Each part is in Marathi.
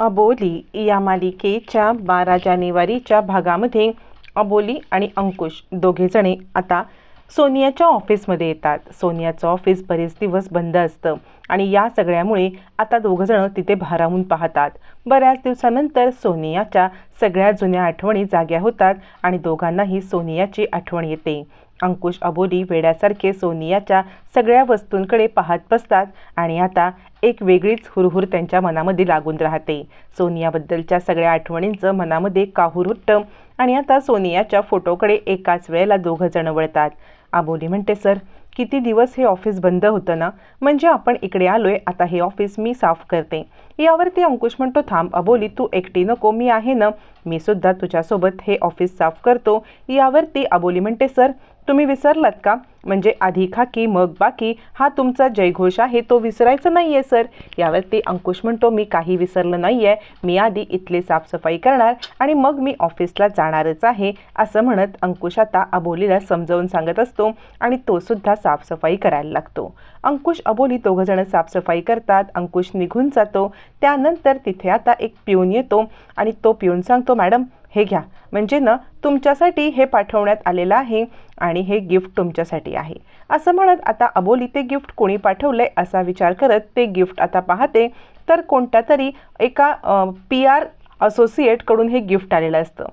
अबोली या मालिकेच्या बारा जानेवारीच्या भागामध्ये अबोली आणि अंकुश दोघेजणे आता सोनियाच्या ऑफिसमध्ये येतात. सोनियाचं ऑफिस बरेच दिवस बंद असतं आणि या सगळ्यामुळे आता दोघंजणं तिथे भारावून पाहतात. बऱ्याच दिवसानंतर सोनियाच्या सगळ्या जुन्या आठवणी जाग्या होतात आणि दोघांनाही सोनियाची आठवण येते. अंकुश अबोली वेड्यासारखे सोनियाच्या सगळ्या वस्तूंकडे पाहत बसतात आणि आता एक वेगळीच हुरहुर त्यांच्या मनामध्ये लागून राहते. सोनियाबद्दलच्या सगळ्या आठवणींचं मनामध्ये काहूर उठतं आणि आता सोनियाच्या फोटोकडे एकाच वेळेला दोघं जण वळतात. आबोली म्हणते सर किती दिवस हे ऑफिस बंद होतं ना? म्हणजे आपण इकडे आलोय आता हे ऑफिस मी साफ करते. यावरती अंकुश म्हणतो थांब अबोली तू एकटी नको मी आहे ना? मी सुद्धा तुझ्यासोबत हे ऑफिस साफ करतो. यावरती अबोली म्हणते सर तुम्ही विसरलात का? म्हणजे आधी खाकी मग बाकी. हा तुमचा जयघोष आहे तो विसरायचा नाही आहे सर यावरती अंकुश म्हणतो मी काही विसरलं नाही आहे मी आधी इथली साफसफाई करणार आणि मग मी ऑफिसला जाणारच आहे असं म्हणत अंकुश आता अबोलीला समजावून सांगत असतो आणि तो सुद्धा साफसफाई करायला लागतो. अंकुश अबोली दोघंजणं साफसफाई करतात. अंकुश निघून जातो. त्यानंतर तिथे आता एक पिऊन येतो आणि तो पिऊन सांगतो मॅडम हे घ्या. म्हणजे ना तुमच्यासाठी हे पाठवण्यात आलेलं आहे आणि हे गिफ्ट तुमच्यासाठी आहे. असं म्हणत आता अबोली ते गिफ्ट कोणी पाठवलं आहे असा विचार करत ते गिफ्ट आता पाहते. तर कोणत्या तरी एका पी आर असोसिएटकडून हे गिफ्ट आलेलं असतं.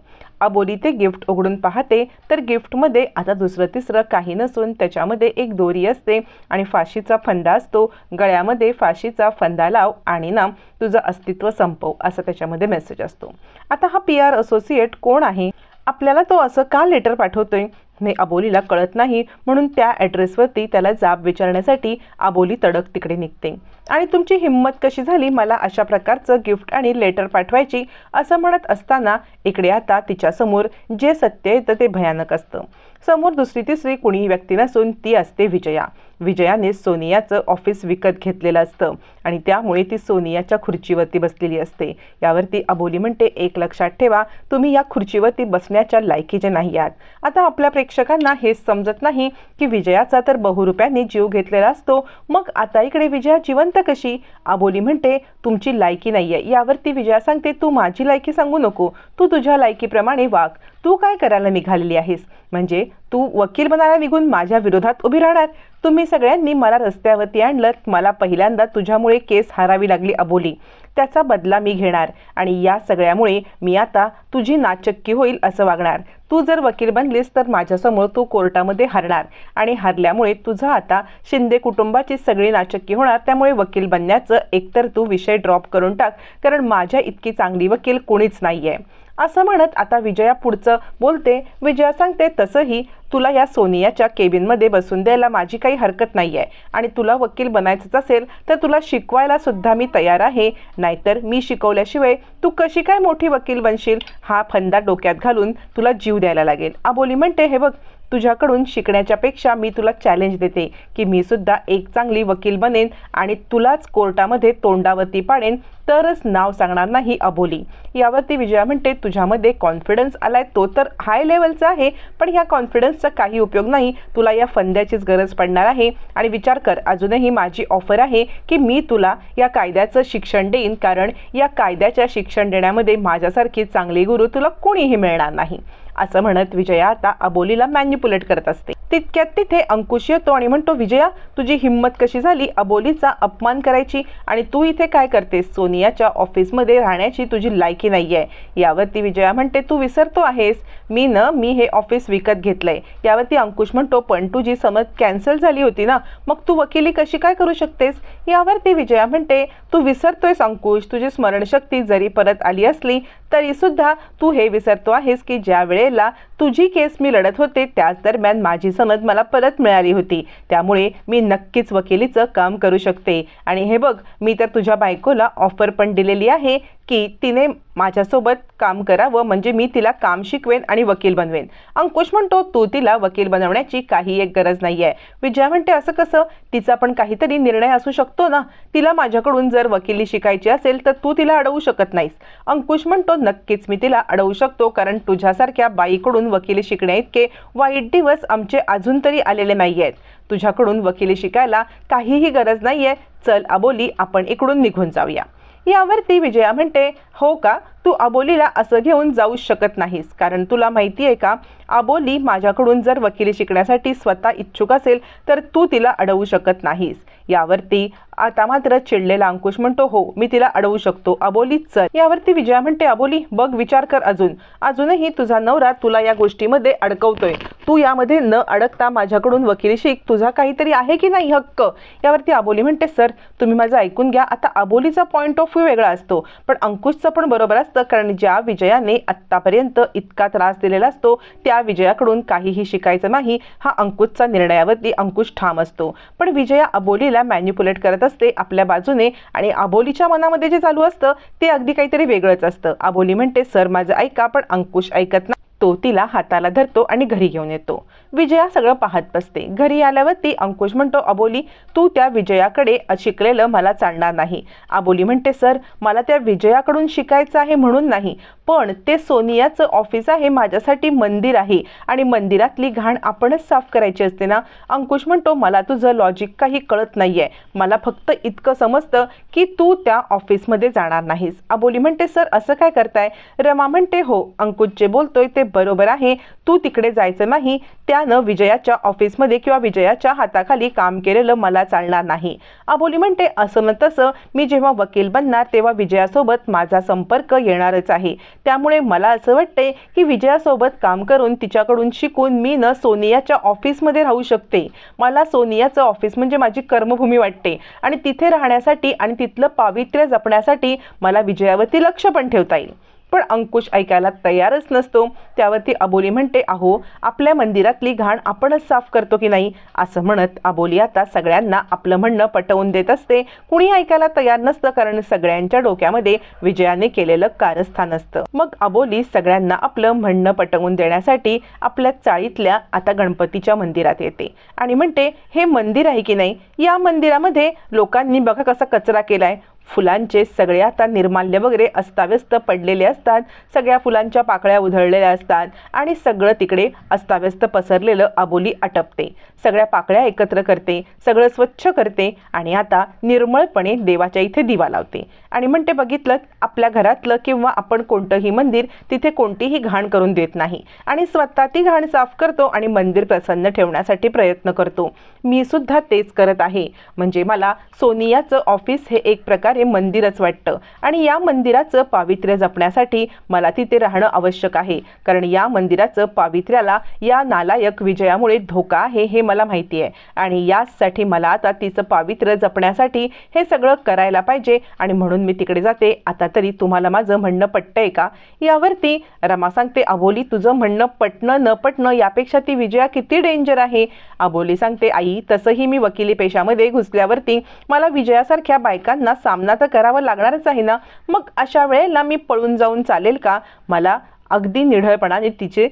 अबोली ते गिफ्ट उघडून पाहते तर गिफ्टमध्ये आता दुसरं तिसरं काही नसून त्याच्यामध्ये एक दोरी असते आणि फाशीचा फंदा असतो. गळ्यामध्ये फाशीचा फंदा लाव आणि ना तुझं अस्तित्व संपव असा त्याच्यामध्ये मेसेज असतो. आता हा पी आर असोसिएट कोण आहे? आपल्याला तो असं का लेटर पाठवतोय? हे अबोलीला कळत नाही म्हणून त्या ॲड्रेसवरती त्याला जाब विचारण्यासाठी अबोली तडक तिकडे निघते. आणि तुमची हिंमत कशी झाली मला अशा प्रकारचं गिफ्ट आणि लेटर पाठवायची असं म्हणत असताना इकडे आता तिच्यासमोर जे सत्य येतं ते भयानक असतं. समोर दुसरी तिसरी कुणीही व्यक्ती नसून ती असते विजया. विजयाने सोनियाचं ऑफिस विकत घेतलेलं असतं. आणि त्यामुळे ती सोनियाच्या खुर्चीवरती बसलेली असते. यावरती अबोली म्हणते एक लक्षात ठेवा तुम्ही या खुर्चीवरती बसण्याच्या लायकीचे नाही आहात. आता आपल्या प्रेक्षकांना हे समजत नाही की विजयाचा तर बहुरुप्यांनी जीव घेतलेला असतो. मग आता इकडे विजया जिवंत कशी? अबोली म्हणते तुमची लायकी नाही आहे यावरती विजया सांगते तू माझी लायकी सांगू नको. तू तुझ्या लायकीप्रमाणे वाग. तू काय करायला निघालेली आहेस? म्हणजे तू वकील बनायला निघून माझ्या विरोधात उभी राहणार. तुम्ही सगळ्यांनी मला रस्त्यावरती आणलं मला पहिल्यांदा तुझ्यामुळे केस हारावी लागली अबोली. त्याचा बदला मी घेणार आणि या सगळ्यामुळे मी आता तुझी नाचक्की होईल असं वागणार. तू जर वकील बनलीस तर माझ्यासमोर तू कोर्टामध्ये हरणार आणि हरल्यामुळे तुझं आता शिंदे कुटुंबाची सगळी नाचक्की होणार. त्यामुळे वकील बनण्याचं एकतर तू विषय ड्रॉप करून टाक कारण माझ्या इतकी चांगली वकील कोणीच नाही आहे असं म्हणत आता विजया पुढचं बोलते. विजया सांगते तसंही तुला या सोनियाच्या केबिनमध्ये बसून द्यायला माझी काही हरकत नाही आहे आणि तुला वकील बनायचंच असेल तर तुला शिकवायला सुद्धा मी तयार आहे. नाहीतर मी शिकवल्याशिवाय तू कशी काय मोठी वकील बनशील? हा फंदा डोक्यात घालून तुला जीव द्यायला लागेल. आबोली म्हणते हे बघ तुझ्याकडून शिकण्याच्या पेक्षा मी तुला चॅलेंज देते की मी सुद्धा एक चांगली वकील बनेन आणि तुलाच कोर्टामध्ये तोंडावरती पाडेन तरच नाव सांगणार नाही अबोली. यावरती विजया म्हणते तुझ्यामध्ये कॉन्फिडन्स आलाय तो तर हाय लेवलचा आहे पण ह्या कॉन्फिडन्सचा काही उपयोग नाही. तुला या फंद्याचीच गरज पडणार आहे आणि विचार कर अजूनही माझी ऑफर आहे की मी तुला या कायद्याचं शिक्षण देईन कारण या कायद्याच्या शिक्षण देण्यामध्ये माझ्यासारखी चांगली गुरु तुला कोणीही मिळणार नाही. असं म्हणत विजया आता अबोलीला मॅन्युपुलेट करत असते. तितक्यात तिथे अंकुश येतो आणि म्हणतो विजया तुझी हिंमत कशी झाली? अबोलीचा अपमान करायची आणि तू इथे काय करतेस? सोनियाच्या ऑफिसमध्ये राहण्याची तुझी लायकी नाही आहे यावरती विजया म्हणते तू विसरतो आहेस. मी न मी हे ऑफिस विकत घेतलंय. यावरती अंकुश म्हणतो पण तुझी समज कॅन्सल झाली होती ना मग तू वकिली कशी काय करू शकतेस? यावरती विजया म्हणते तू विसरतोयस अंकुश. तुझी स्मरणशक्ती जरी परत आली असली तरी सुद्धा तू हे विसरतो आहेस की ज्यावेळेस वेळेला तुझी केस मी लढत होते त्याच दरम्यान माझी समज मला परत मिळाली होती. त्यामुळे मी नक्कीच वकिलीचं काम करू शकते. आणि हे बघ मी तर तुझ्या बायकोला ऑफर पण दिलेली आहे की तिने माझ्यासोबत काम करावं म्हणजे मी तिला काम शिकवेन आणि वकील बनवेन. अंकुश म्हणतो तू तिला वकील बनवण्याची काही एक गरज नाही आहे विजया म्हणते असं कसं? तिचा पण काहीतरी निर्णय असू शकतो ना. तिला माझ्याकडून जर वकिली शिकायची असेल तर तू तिला अडवू शकत नाहीस. अंकुश म्हणतो नक्कीच मी तिला अडवू शकतो कारण तुझ्यासारख्या बाईकडून वकिली शिकण्या इतके वाईट दिवस आमचे अजून तरी आलेले नाही आहेत तुझ्याकडून वकिली शिकायला काहीही गरज नाही आहे चल अबोली आपण इकडून निघून जाऊया. यावरती विजया म्हणते हो का? तू अबोलीला असं घेऊन जाऊ शकत नाहीस. कारण तुला माहिती आहे का अबोली माझ्याकडून जर वकिली शिकण्यासाठी स्वतः इच्छुक असेल तर तू तिला अडवू शकत नाहीस. यावरती आता मात्र चिडलेला अंकुश म्हणतो हो मी तिला अडवू शकतो. अबोली चल. यावरती विजया म्हणते अबोली बघ विचार कर अजून. अजूनही तुझा नवरा तुला या गोष्टीमध्ये अडकवतोय. तू यामध्ये न अडकता माझ्याकडून वकिली शिक. तुझा काहीतरी आहे की नाही हक्क? यावरती अबोली म्हणते सर तुम्ही माझं ऐकून घ्या. आता अबोलीचा पॉईंट ऑफ व्ह्यू वेगळा असतो. पण अंकुशचं पण बरोबर असतं. कारण ज्या विजयाने आत्तापर्यंत इतका त्रास दिलेला असतो त्या विजयाकडून काहीही शिकायचं नाही हा अंकुशचा निर्णयावरती अंकुश ठाम असतो. पण विजया अबोलीला मॅन्युपुलेट करत असते आपल्या बाजूने आणि अबोलीच्या मनामध्ये जे चालू असतं ते अगदी काहीतरी वेगळंच असतं. अबोली म्हणते सर माझं ऐका पण अंकुश ऐकत नाही. तो तिला हाताला धरतो आणि घरी घेऊन येतो. विजया सगळं पाहत बसते. घरी आल्यावर ती अंकुश म्हणतो अबोली तू त्या विजयाकडे शिकलेलं मला चालणार नाही. अबोली म्हणते सर मला त्या विजयाकडून शिकायचं आहे म्हणून नाही पण ते सोनियाचं ऑफिस आहे माझ्यासाठी मंदिर आहे आणि मंदिरातली घाण आपणच साफ करायची असते ना? अंकुश म्हणतो मला तुझं लॉजिक काही कळत नाही आहे मला फक्त इतकं समजतं की तू त्या ऑफिसमध्ये जाणार नाहीस. अबोली म्हणते सर असं काय करताय? रमा म्हणते हो अंकुश जे बोलतोय ते बरोबर आहे. तू तिकडे जायचं नाही. त्यानं विजयाच्या ऑफिसमध्ये किंवा विजयाच्या हाताखाली काम केलेलं मला चालणार नाही. अबोली म्हणते असं न तसं मी जेव्हा वकील बनणार तेव्हा विजयासोबत माझा संपर्क येणारच आहे. त्यामुळे मला असं वाटते की विजयासोबत काम करून तिच्याकडून शिकून मी न सोनियाच्या ऑफिसमध्ये राहू शकते. मला सोनियाचं ऑफिस म्हणजे माझी कर्मभूमी वाटते. आणि तिथे राहण्यासाठी आणि तिथलं पावित्र्य जपण्यासाठी मला विजयावरती लक्ष पण ठेवता येईल. पण अंकुश ऐकायला तयारच नसतो. त्यावरती अबोली म्हणते अहो आपल्या मंदिरातली घाण आपणच साफ करतो की नाही? असं म्हणत अबोली आता सगळ्यांना आपलं म्हणणं पटवून देत असते. कुणी ऐकायला तयार नसतं कारण सगळ्यांच्या डोक्यामध्ये विजयाने केलेलं कारस्थान असतं. मग अबोली सगळ्यांना आपलं म्हणणं पटवून देण्यासाठी आपल्या चाळीतल्या आता गणपतीच्या मंदिरात येते आणि म्हणते हे मंदिर आहे की नाही? या मंदिरामध्ये लोकांनी बघा कसा कचरा केलाय. फुलांचे सगळे आता निर्माल्य वगैरे अस्ताव्यस्त पडलेले असतात. सगळ्या फुलांच्या पाकळ्या उधळलेल्या असतात आणि सगळं तिकडे अस्ताव्यस्त पसरलेलं आबोली आटपते. सगळ्या पाकळ्या एकत्र करते सगळं स्वच्छ करते आणि आता निर्मळपणे देवाच्या इथे दिवा लावते. आणि म्हणते बघितलं आपल्या घरातलं किंवा आपण कोणतंही मंदिर तिथे कोणतीही घाण करून देत नाही. आणि स्वतः ती घाण साफ करतो आणि मंदिर प्रसन्न ठेवण्यासाठी प्रयत्न करतो. मी सुद्धा तेच करत आहे. म्हणजे मला सोनियाचं ऑफिस हे एक प्रकार हे मंदिरच वाटतं. आणि या मंदिराचं पावित्र्य जपण्यासाठी मला तिथे राहणं आवश्यक आहे. कारण या मंदिराचं पावित्र्याला या नालायक विजयामुळे धोका आहे हे मला माहिती आहे. आणि यासाठी मला आता तिचं पावित्र्य जपण्यासाठी हे सगळं करायला पाहिजे. आणि म्हणून मी तिकडे जाते. आता तरी तुम्हाला माझं म्हणणं पटतंय का? यावरती रमा सांगते अबोली तुझं म्हणणं पटणं न पटणं यापेक्षा ती विजया किती डेंजर आहे? अबोली सांगते आई तसंही मी वकिली पेशामध्ये घुसल्यावरती मला विजयासारख्या बायकांना सामना तर करावा लागणारच आहे ना? मग अशा वेळेला मी पळून जाऊन चालेल का? मला अगदी निढळपणाने तिचे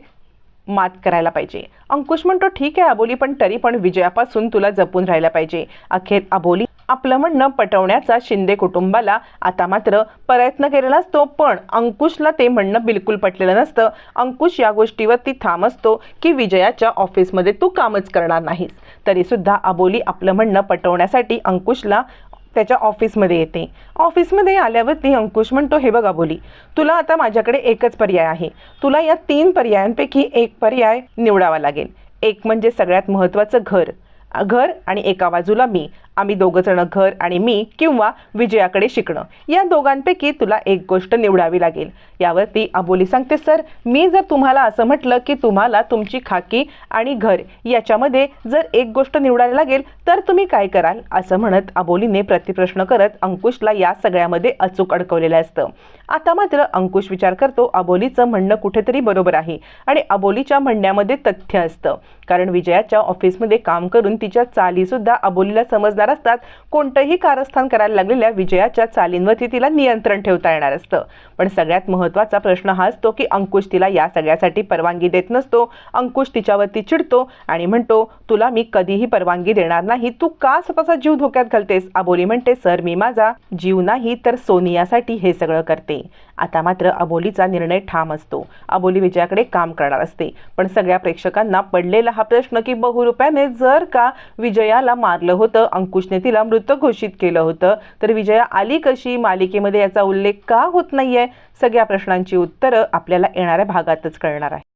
मात करायला पाहिजे. अंकुश म्हणतो ठीक आहे अबोली पण तरी पण विजयापासून तुला जपून राहायला पाहिजे. अखेर अबोली आपलं म्हणणं पटवण्याचा शिंदे कुटुंबाला आता मात्र प्रयत्न केलेला असतो पण अंकुशला ते म्हणणं बिलकुल पटलेलं नसतं. अंकुश या गोष्टीवरती ठाम असतो की विजयाच्या ऑफिसमध्ये तू कामच करणार नाहीस. तरीसुद्धा अबोली आपलं म्हणणं पटवण्यासाठी अंकुशला त्याच्या ऑफिसमध्ये येते. ऑफिसमध्ये आल्यावरती अंकुश म्हणतो हे बघा बोली तुला आता माझ्याकडे एकच पर्याय आहे. तुला या तीन पर्यायांपैकी एक पर्याय निवडावा लागेल. एक म्हणजे सगळ्यात महत्त्वाचं घर. घर आणि एका बाजूला मी. आम्ही दोघं जण घर आणि मी किंवा विजयाकडे शिकणं. या दोघांपैकी तुला एक गोष्ट निवडावी लागेल. यावरती अबोली सांगते सर मी जर तुम्हाला असं म्हटलं की तुम्हाला तुमची खाकी आणि घर याच्यामध्ये जर एक गोष्ट निवडायला लागेल तर तुम्ही काय कराल? असं म्हणत अबोलीने प्रतिप्रश्न करत अंकुशला या सगळ्यामध्ये अचूक अडकवलेलं असतं. आता मात्र अंकुश विचार करतो अबोलीचं म्हणणं कुठेतरी बरोबर आहे आणि अबोलीच्या म्हणण्यामध्ये तथ्य असतं. कारण विजयाच्या ऑफिसमध्ये काम करून तिच्या चालीसुद्धा अबोलीला समजणार असतात कोणतंही कारस्थान करायला लागलेल्या विजयाच्या चालींवरती तिला नियंत्रण ठेवता येणार असतं. पण सगळ्यात महत्त्वाचा प्रश्न हा असतो की अंकुश तिला या सगळ्यासाठी परवानगी देत नसतो. अंकुश तिच्यावरती चिडतो आणि म्हणतो तुला मी कधीही परवानगी देणार नाही. तू का स्वतःचा जीव धोक्यात घालतेस? अबोली म्हणते सर मी माझा जीव नाही तर सोनियासाठी हे सगळं करते. आता मात्र अबोलीचा निर्णय ठाम असतो. अबोली विजयाकडे काम करणार असते. पण सगळ्या प्रेक्षकांना पडलेला हा प्रश्न की बहुरुप्याने जर का विजयाला मारलं होतं अंकुशने तिला मृत घोषित केलं होतं तर विजया आली कशी? मालिकेमध्ये याचा उल्लेख का होत नाहीये? सगळ्या प्रश्नांची उत्तरं आपल्याला येणाऱ्या भागातच कळणार आहे.